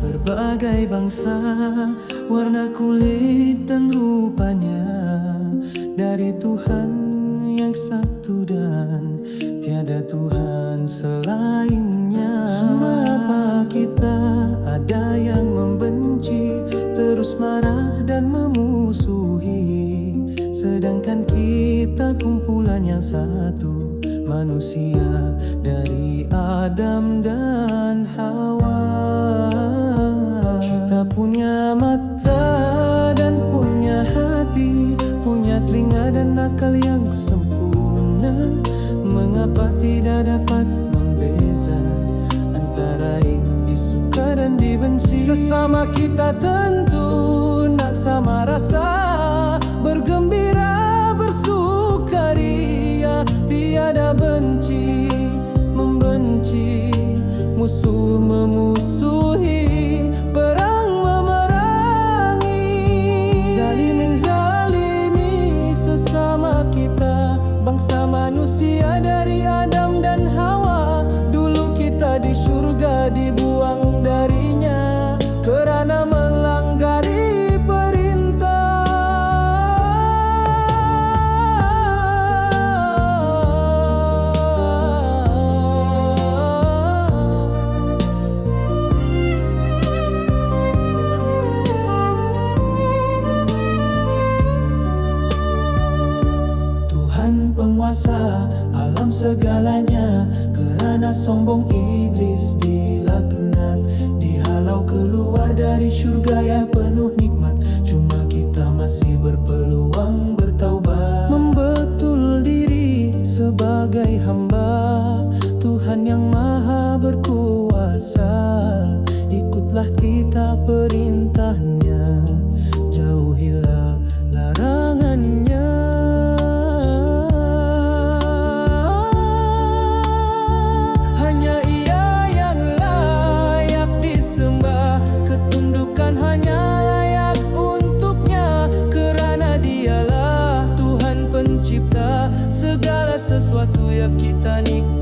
berbagai bangsa Warna kulit dan rupanya. Dari Tuhan yang satu dan Tiada Tuhan selainnya. Apa kita ada yang membenci Terus marah dan memusuhi. Sedangkan kita kumpulan yang satu manusia dari Adam dan Hawa. Sempurna. Mengapa tidak dapat membeza antara yang disuka dan dibenci? Sesama kita tentu nak sama rasa, bergembira, bersukaria, tiada benci, membenci, musuh alam segalanya. Kerana sombong iblis dilaknat Dihalau keluar dari syurga yang penuh nikmat. Cuma kita masih berpeluang bertaubat. Membetul diri sebagai hamba Tuhan yang maha berkuasa Segala sesuatu yang kita nikmati